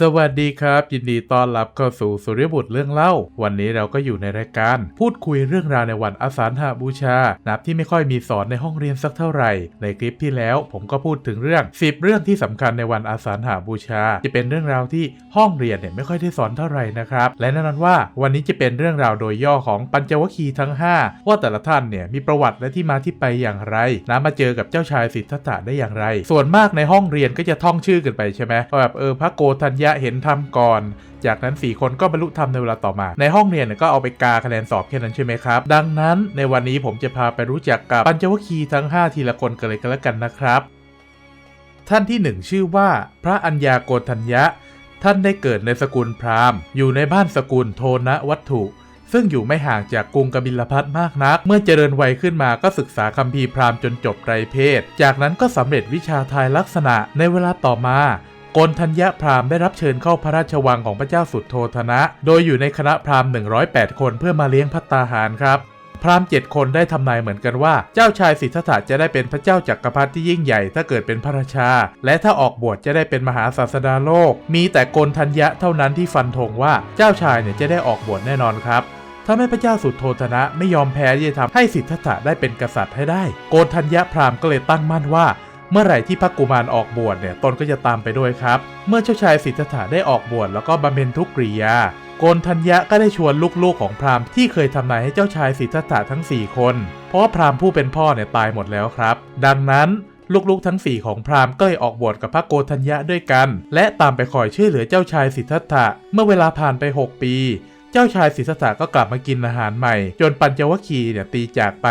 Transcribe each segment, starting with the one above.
สวัสดีครับ ยินดีต้อนรับเข้าสู่สุริยบุตรเรื่องเล่า วันนี้เราก็อยู่ในรายการ พูดคุยเรื่องราวในวันอาสาฬหาบูชา นับที่ไม่ค่อยมีสอนในห้องเรียนสักเท่าไหร่ ในคลิปที่แล้วผมก็พูดถึงเรื่อง 10 เรื่องที่สำคัญในวันอาสาฬหาบูชา จะเป็นเรื่องราวที่ห้องเรียนเนี่ยไม่ค่อยได้สอนเท่าไหร่นะครับและแน่นอนว่าวันนี้จะเป็นเรื่องราวโดยย่อของปัญจวัคคีย์ทั้ง 5 ว่าแต่ละท่านเนี่ยมีประวัติและที่มาที่ไปอย่างไรนะมาเจอกับเจ้าชายสิทธัตถะได้อย่างไร ส่วนมากในห้องเรียนก็จะท่องชื่อกันไปใช่ไหมแบบเออพระโกธัญญะเห็นธรรมก่อน จากนั้น 4 คนก็บรรลุธรรมในเวลาต่อมา ในห้องเรียนก็เอาไปกาคะแนนสอบแค่นั้นใช่ไหมครับ ดังนั้นในวันนี้ผมจะพาไปรู้จักกับปัญจวัคคีย์ทั้ง 5 ทีละคนกันเลยกันแล้วกันนะครับ ท่านที่หนึ่งชื่อว่าพระอัญญาโกฏัญญะ ท่านได้เกิดในสกุลพราหมณ์ อยู่ในบ้านสกุลโทนะวัตถุซึ่งอยู่ไม่ห่างจากกรุงกบิลพัทมากนัก เมื่อเจริญวัยขึ้นมาก็ศึกษาคัมภีร์พราหมณ์จนจบไตรเพศ จากนั้นก็สำเร็จวิชาทายลักษณะในเวลาต่อมา กนทัญญะพราหมณ์ได้รับเชิญเข้าพระราชวังของพระเจ้าสุดโทธนะ โดยอยู่ในคณะพราหมณ์ 108 คนเพื่อมาเลี้ยงพัตตาหารครับพราหมณ์เจ็ดคนได้ทำนายเหมือนกันว่า เจ้าชายสิทธัตถะจะได้เป็นพระเจ้าจักรพรรดิที่ยิ่งใหญ่ถ้าเกิดเป็นพระราชา และถ้าออกบวชจะได้เป็นมหาศาสดาโลก มีแต่โกนทัญญะเท่านั้นที่ฟันธงว่าเจ้าชายเนี่ยจะได้ออกบวชแน่นอนครับถ้าแม่พระเจ้าสุดโทธนะไม่ยอมแพ้จะทำให้สิทธัตถะได้เป็นกษัตริย์ให้ได้ โกนทัญญะพราหมณ์ก็เลยตั้งมั่นว่า เมื่อไหร่ที่พระกุมารออกบวชเนี่ยตนก็จะตามไปด้วยครับ เมื่อเจ้าชายสิทธัตถะได้ออกบวชแล้วก็บำเพ็ญทุกกริยาโกนทัญญะก็ได้ชวนลูกๆของพราหมณ์ที่เคยทำนายให้เจ้าชายสิทธัตถะทั้ง 4 คน เพราะว่าพราหมณ์ผู้เป็นพ่อเนี่ยตายหมดแล้วครับ ดังนั้นลูกๆทั้ง 4 ของพราหมณ์ก็เลยออกบวชกับพระโกนทัญญะด้วยกัน และตามไปคอยช่วยเหลือเจ้าชายสิทธัตถะเมื่อเวลาผ่านไป 6 ปี เจ้าชายสิทธัตถะก็กลับมากินอาหารใหม่ จนปัญจวัคคีย์เนี่ยตีจากไป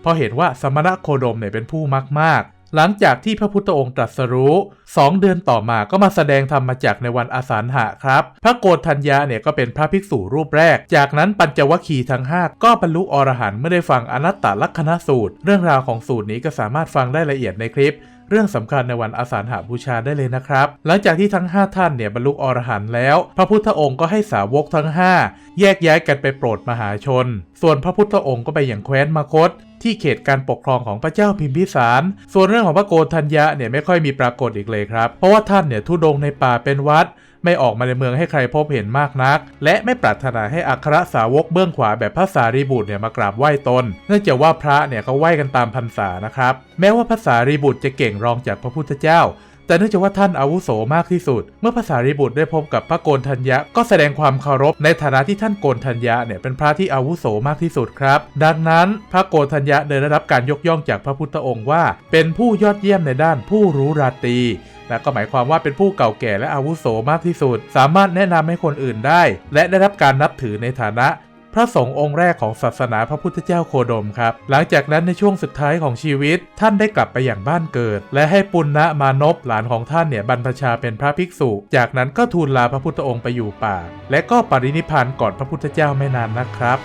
เพราะเห็นว่าสมณะโคดมเนี่ยเป็นผู้มักมาก หลังจากที่พระพุทธองค์ตรัสรู้สองเดือนต่อมาก็มาแสดงธรรมจากในวันอาสาฬหะครับ พระโกฏทัญญาเนี่ยก็เป็นพระภิกษุรูปแรก จากนั้นปัญจวัคคีย์ทั้ง 5 ก็บรรลุอรหันต์เมื่อได้ฟังอนัตตลักษณสูตร เรื่องราวของสูตรนี้ก็สามารถฟังได้ละเอียดในคลิป เรื่องสำคัญในวันอาสาฬหาบูชาได้เลยนะครับ หลังจากที่ทั้ง 5 ท่านเนี่ยบรรลุอรหันต์แล้ว พระพุทธองค์ก็ให้สาวกทั้ง 5 แยกย้ายกันไปโปรดมหาชน ส่วนพระพุทธองค์ก็ไปอย่างแคว้นมคต ที่เขตการปกครองของพระเจ้าพิมพิสาร ส่วนเรื่องของพระโกธัญญะเนี่ยไม่ค่อยมีปรากฏอีกเลยครับ เพราะว่าท่านเนี่ยทุดงในป่าเป็นวัด ไม่ออกมาในเมืองให้ใครพบเห็นมากนัก และไม่ปรารถนาให้อัครสาวกเบื้องขวาแบบพระสารีบุตรเนี่ยมากราบไหว้ตนเนื่องจากว่าพระเนี่ยเขาไหว้กันตามพรรษานะครับ แม้ว่าพระสารีบุตรจะเก่งรองจากพระพุทธเจ้า แต่เนื่องจากว่าท่านอาวุโสมากที่สุด เมื่อพระสารีบุตรได้พบกับพระโกนทัญญะก็แสดงความเคารพในฐานะที่ท่านโกนทัญญะเนี่ยเป็นพระที่อาวุโสมากที่สุดครับ ดังนั้นพระโกนทัญญะได้รับการยกย่องจากพระพุทธองค์ว่า เป็นผู้ยอดเยี่ยมในด้านผู้รู้ราตรีและก็หมายความว่าเป็นผู้เก่าแก่และอาวุโสมากที่สุด สามารถแนะนำให้คนอื่นได้ และได้รับการนับถือในฐานะ ระสงฆ์องค์แรกของศาสนาพระพุทธเจ้าโคดมครับ หลังจากนั้นในช่วงสุดท้ายของชีวิต ท่านได้กลับไปอย่างบ้านเกิด และให้ปุณณมานพหลานของท่านเนี่ยบรรพชาเป็นพระภิกษุ จากนั้นก็ทูลลาพระพุทธองค์ไปอยู่ป่า และก็ปรินิพานก่อนพระพุทธเจ้าไม่นานนะครับ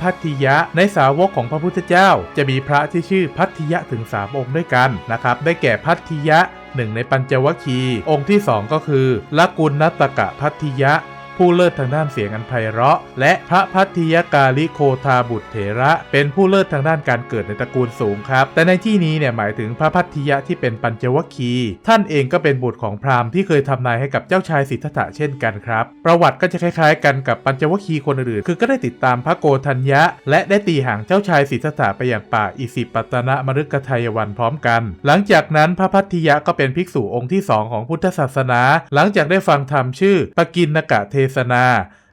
พัทธิยะในสาวกของพระพุทธเจ้า จะมีพระที่ชื่อพัทธิยะถึง 3 องค์ด้วยกันนะครับ ได้แก่พัทธิยะหนึ่งในปัญจวัคคีย์องค์ที่ 2 ก็คือลกุณนัตตกะพัทธิยะ ผู้เลิศทางด้านเสียงอันไพเราะ และพระพัทธิยกาลิโคทาบุตรเถระ เป็นผู้เลิศทางด้านการเกิดในตระกูลสูงครับ แต่ในที่นี้เนี่ยหมายถึงพระพัทธิยะที่เป็นปัญจวัคคี ท่านเองก็เป็นบุตรของพราหมณ์ที่เคยทำนายให้กับเจ้าชายสิทธัตถะเช่นกันครับ ประวัติก็จะคล้ายๆ กันกับปัญจวัคคีคนอื่นๆคือก็ได้ติดตามพระโกธัญญะ และได้ตีห่างเจ้าชายสิทธัตถะไปอย่างป่าอิสิปตนะมฤคทายวันพร้อมกัน หลังจากนั้นพระพัทธิยะก็เป็นภิกษุองค์ที่สองของพุทธศาสนา หลังจากได้ฟังธรรมชื่อปกินนกะเทศนา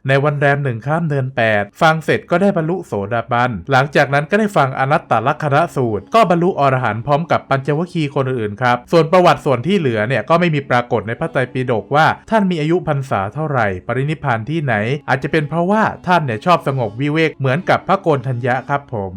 ในวันแรมหนึ่งข้ามเดือน 8 ฟังเสร็จก็ได้บรรลุโสดาบัน หลังจากนั้นก็ได้ฟังอนัตตลักษณสูตร ก็บรรลุอรหันต์พร้อมกับปัญจวัคคีย์คนอื่นๆครับ ส่วนประวัติส่วนที่เหลือเนี่ยก็ไม่มีปรากฏในพระไตรปิฎกว่า ท่านมีอายุพรรษาเท่าไหร่ ปรินิพานที่ไหน อาจจะเป็นเพราะว่าท่านเนี่ยชอบสงบวิเวกเหมือนกับพระโกนทัญญะครับผม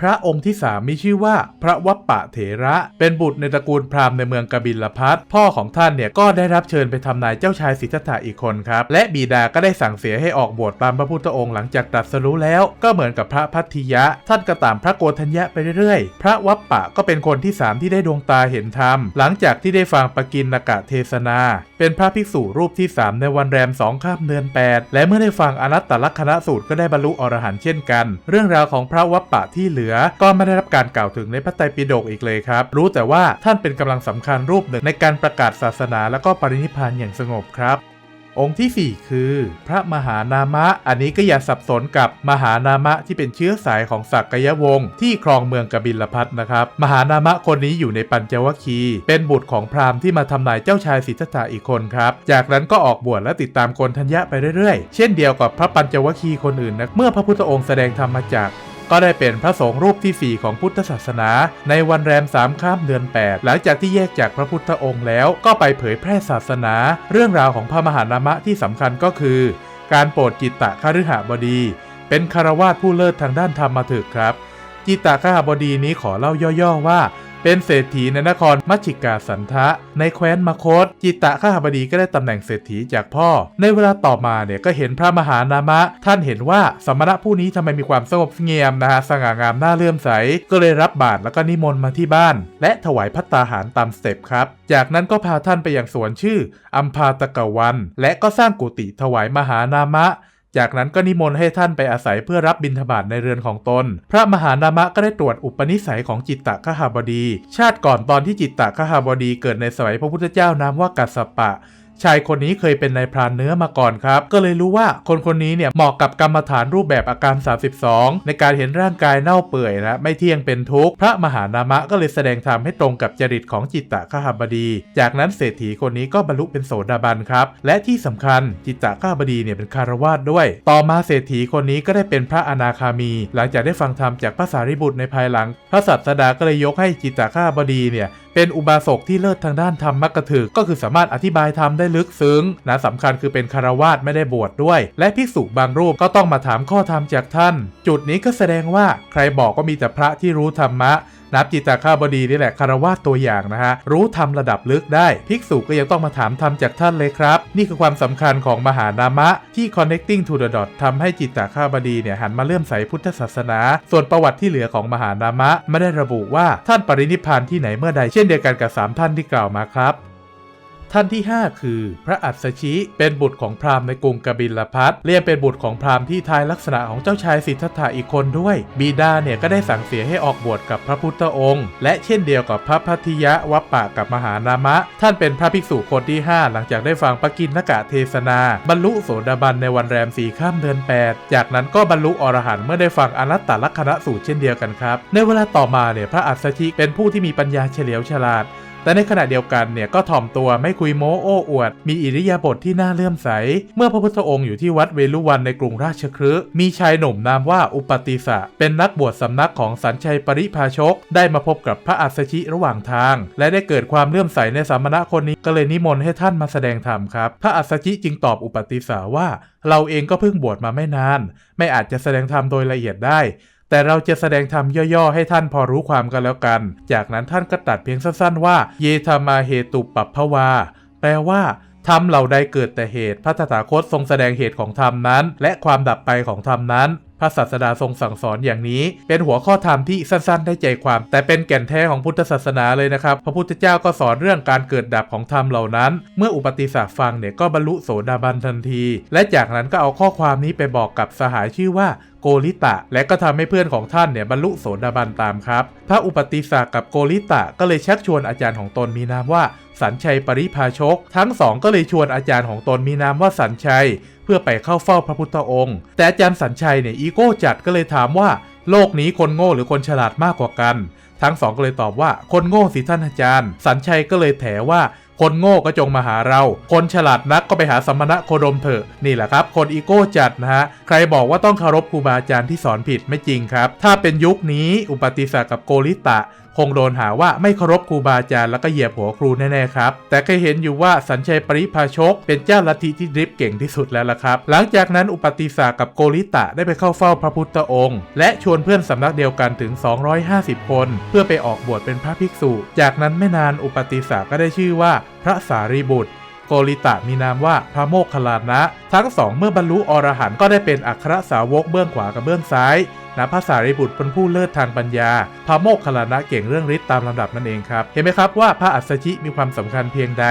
พระองค์ที่สามมีชื่อว่าพระวัปปะเถระ เป็นบุตรในตระกูลพราหมณ์ในเมืองกบิลพัทพ่อของท่านเนี่ยก็ได้รับเชิญไปทำนายเจ้าชายสิทธัตถะอีกคนครับ และบิดาก็ได้สั่งเสียให้ออกบวชตามพระพุทธองค์หลังจากตรัสรู้แล้ว ก็เหมือนกับพระพัทธิยะ ท่านก็ตามพระโกฏัญญะไปเรื่อยๆ พระวัปปะก็เป็นคนที่สามที่ได้ดวงตาเห็นธรรม หลังจากที่ได้ฟังปกินนกะเทศนา เป็นพระภิกษุรูปที่ 3 ในวันแรม2ข้ามเดือน8 และเมื่อได้ฟังอนัตตลักษณสูตรก็ได้บรรลุอรหันต์เช่นกัน เรื่องราวของพระวัปปะที่เหลือลือ ก็ไม่ได้รับการกล่าวถึงในพระไตรปิฎกอีกเลยครับ รู้แต่ว่าท่านเป็นกำลังสำคัญรูปหนึ่งในการประกาศศาสนาและก็ปรินิพานอย่างสงบครับองค์ที่ 4 คือ พระมหานามะ อันนี้ก็อย่าสับสนกับมหานามะที่เป็นเชื้อสายของศักยวงศ์ที่ครองเมืองกบิลพัทนะครับ มหานามะคนนี้อยู่ในปัญจวัคคีย์เป็นบุตรของพราหมณ์ที่มาทำนายเจ้าชายสิทธัตถะอีกคนครับ จากนั้นก็ออกบวชและติดตามกนทัญญะไปเรื่อยๆ เช่นเดียวกับพระปัญจวัคคีย์คนอื่นนะ เมื่อพระพุทธองค์แสดงธรรมมาจัก ก็ได้เป็นพระสงฆ์รูปที่ 4 ของพุทธศาสนา ในวันแรมสามข้ามเดือน 8 หลังจากที่แยกจากพระพุทธองค์แล้วก็ไปเผยแพร่ศาสนา เรื่องราวของพระมหานามะที่สำคัญก็คือ การโปรดจิตตะคฤหบดี เป็นคารวาสผู้เลิศทางด้านธรรมมาถึกครับ จิตตะคฤหบดีนี้ขอเล่าย่อๆว่า เป็นเศรษฐีในนครมัชิกาสันทะ ในแคว้นมคต จิตตะข้าบดีก็ได้ตำแหน่งเศรษฐีจากพ่อ ในเวลาต่อมาเนี่ยก็เห็นพระมหานามะ ท่านเห็นว่าสมณะผู้นี้ทำไมมีความสงบเงียมนะฮะสง่างามน่าเลื่อมใส ก็เลยรับบาตรแล้วก็นิมนต์มาที่บ้าน และถวายพัตตาหารตามสเต็ปครับ จากนั้นก็พาท่านไปยังสวนชื่ออัมพาตกวัน และก็สร้างกุฏิถวายมหานามะ จากนั้นก็นิมนต์ให้ท่านไปอาศัยเพื่อรับบิณฑบาตในเรือนของตน พระมหานามะก็ได้ตรวจอุปนิสัยของจิตตะคหบดี ชาติก่อนตอนที่จิตตะคหบดีเกิดในสมัยพระพุทธเจ้านามว่ากัสสปะ ชายคนนี้เคยเป็นนายพรานเนื้อมาก่อนครับ ก็เลยรู้ว่าคนคนนี้เนี่ยเหมาะกับกรรมฐานรูปแบบอาการ 32 ในการเห็นร่างกายเน่าเปื่อยนะไม่เที่ยงเป็นทุกข์พระมหานามะก็เลยแสดงธรรมให้ตรงกับจริตของจิตตะคหบดี จากนั้นเศรษฐีคนนี้ก็บรรลุเป็นโสดาบันครับ และที่สำคัญจิตตะคหบดีเนี่ยเป็นคารวาสด้วย ต่อมาเศรษฐีคนนี้ก็ได้เป็นพระอนาคามี หลังจากได้ฟังธรรมจากพระสารีบุตรในภายหลัง พระสัสดาก็เลยยกให้จิตตะคหบดีเนี่ยเป็นอุบาสกที่เลิศทางด้านธรรมมักกะถึกก็คือสามารถอธิบายธรรมได้ลึกซึ้งนะสำคัญคือเป็นคารวาสไม่ได้บวชดด้วย และภิกษุบางรูปก็ต้องมาถามข้อธรรมจากท่าน จุดนี้ก็แสดงว่าใครบอกก็มีแต่พระที่รู้ธรรมะนับจิตตคาบดีนี่แหละคารวาสตัวอย่างนะฮะ รู้ธรรมระดับลึกได้ ภิกษุก็ยังต้องมาถามธรรมจากท่านเลยครับ นี่คือความสำคัญของมหานามะ ที่ connecting to the dot ทำให้จิตตคาบดีเนี่ยหันมาเลื่อมใสพุทธศาสนา ส่วนประวัติที่เหลือของมหานามะ ไม่ได้ระบุว่าท่านปรินิพพานที่ไหนเมื่อใดเช่นเดียวกันกับสามท่านที่กล่าวมาครับ ท่านที่ 5 คือ พระอัศชิ เป็นบุตรของพราหมณ์ในกรุงกบิลพัทเรียกเป็นบุตรของพราหมณ์ที่ทายลักษณะของเจ้าชายสิทธัตถะอีกคนด้วย บิดาเนี่ยก็ได้สั่งเสียให้ออกบวชกับพระพุทธองค์ และเช่นเดียวกับพระพัทธิยะวัปปะกับมหานามะ ท่านเป็นพระภิกษุคนที่ 5 หลังจากได้ฟังปกินนกะเทศนา บรรลุโสดาบันในวันแรมสี่ข้ามเดือน 8 จากนั้นก็บรรลุอรหันต์เมื่อได้ฟังอนัตตลักษณะสูตรเช่นเดียวกันครับ ในเวลาต่อมาเนี่ยพระอัศชิเป็นผู้ที่มีปัญญาเฉลียวฉลาด แต่ในขณะเดียวกันเนี่ยก็ถ่อมตัวไม่คุยโม้โอ้อวด มีอิริยาบถทที่น่าเลื่อมใส เมื่อพระพุทธองค์อยู่ที่วัดเวลุวันในกรุงราชคฤห์มีชายหนุ่มนามว่าอุปติสะ เป็นนักบวชสำนักของสัญชัยปริภาชก ได้มาพบกับพระอัสชิระหว่างทาง และได้เกิดความเลื่อมใสในสามณะคนนี้ก็เลยนิมนต์ให้ท่านมาแสดงธรรมครับ พระอัสชิจึงตอบอุปติสะว่า เราเองก็เพิ่งบวชมาไม่นาน ไม่อาจจะแสดงธรรมโดยละเอียดได้ แต่เราจะแสดงธรรมย่อๆ ให้ท่านพอรู้ความกันแล้วกัน จากนั้นท่านก็ตัดเพียงสั้นๆ ว่า เยธามาเหตุปัปภวา แปลว่าธรรมเหล่าใดเกิดแต่เหตุ พระตถาคตทรงแสดงเหตุของธรรมนั้น และความดับไปของธรรมนั้น พระศาสดาทรงสั่งสอนอย่างนี้ เป็นหัวข้อธรรมที่สั้นๆ ได้ใจความ แต่เป็นแก่นแท้ของพุทธศาสนาเลยนะครับ พระพุทธเจ้าก็สอนเรื่องการเกิดดับของธรรมเหล่านั้น เมื่ออุปติสสะฟังเนี่ยก็บรรลุโสดาบันทันที และจากนั้นก็เอาข้อความนี้ไปบอกกับสหายชื่อว่า โกริตะ และก็ทำให้เพื่อนของท่านเนี่ยบรรลุโสดาบันตามครับ พระอุปติสสะกับโกริตะก็เลยชักชวนอาจารย์ของตนมีนามว่าสัญชัยปริภาชก ทั้งสองก็เลยชวนอาจารย์ของตนมีนามว่าสัญชัย เพื่อไปเข้าเฝ้าพระพุทธองค์ แต่อาจารย์สัญชัยเนี่ยอีโก้จัดก็เลยถามว่า โลกนี้คนโง่หรือคนฉลาดมากกว่ากัน ทั้งสองก็เลยตอบว่าคนโง่สิท่านอาจารย์ สัญชัยก็เลยแถว่า คนโง่ก็จงมาหาเรา คนฉลาดนักก็ไปหาสมณะโคดมเถอะ นี่แหละครับ คนอีโก้จัดนะฮะ ใครบอกว่าต้องเคารพครูบาอาจารย์ที่สอนผิดไม่จริงครับ ถ้าเป็นยุคนี้อุปติสสะกับโกริตะ คงโดนหาว่าไม่เคารพครูบาอาจารย์แล้วก็เหยียบหัวครูแน่ๆครับ แต่เคยเห็นอยู่ว่าสัญชัยปริภาชก เป็นเจ้าลัทธิที่ดริฟเก่งที่สุดแล้วล่ะครับ หลังจากนั้นอุปติสสะกับโกริตะได้ไปเข้าเฝ้าพระพุทธองค์ และชวนเพื่อนสำนักเดียวกันถึง 250 คน เพื่อไปออกบวชเป็นพระภิกษุ จากนั้นไม่นานอุปติสสะก็ได้ชื่อว่าพระสารีบุตรโกริตะมีนามว่าพระโมคคัลลานะ ทั้งสองเมื่อบรรลุอรหันต์ก็ได้เป็นอัครสาวกเบื้องขวากับเบื้องซ้าย นะพระสารีบุตรเป็นผู้เลิศทางปัญญา พระโมคคัลานะเก่งเรื่องฤทธิ์ตามลำดับนั่นเองครับ เห็นไหมครับว่าพระอัสสชิมีความสำคัญเพียงใด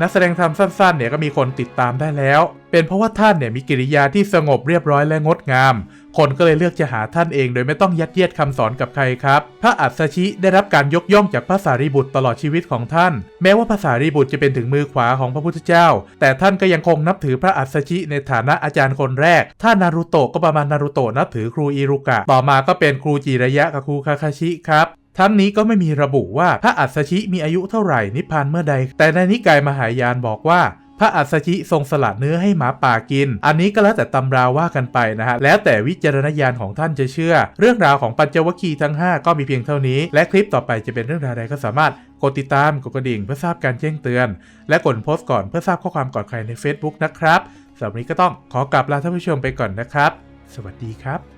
นักแสดงธรรมสั้นๆเนี่ยก็มีคนติดตามได้แล้ว เป็นเพราะว่าท่านเนี่ยมีกิริยาที่สงบเรียบร้อยและงดงาม คนก็เลยเลือกจะหาท่านเอง โดยไม่ต้องยัดเยียดคำสอนกับใครครับ พระอัสสชิได้รับการยกย่องจากพระสารีบุตรตลอดชีวิตของท่าน แม้ว่าพระสารีบุตรจะเป็นถึงมือขวาของพระพุทธเจ้า แต่ท่านก็ยังคงนับถือพระอัสสชิในฐานะอาจารย์คนแรก ถ้านารุโตะก็ประมาณนารุโตะนับถือครูอิรุกะต่อมาก็เป็นครูจิระยะกับครูคาคาชิครับทั้งนี้ก็ไม่มีระบุว่าพระอัสสชิมีอายุเท่าไหร่นิพพานเมื่อใด แต่ในนิกายมหายานบอกว่าพระอัสชิทรงสละเนื้อให้หมาป่ากิน อันนี้ก็แล้วแต่ตำราว่ากันไปนะฮะ แล้วแต่วิจารณญาณของท่านจะเชื่อ เรื่องราวของปัญจวัคคีย์ทั้ง 5 ก็มีเพียงเท่านี้ และคลิปต่อไปจะเป็นเรื่องราวใดก็สามารถกดติดตามกดกระดิ่งเพื่อทราบการแจ้งเตือน และกดโพสต์ก่อนเพื่อทราบข้อความก่อนใครใน Facebook นะครับสำหรับนี้ก็ต้องขอกลับลาท่านผู้ชมไปก่อนนะครับ สวัสดีครับ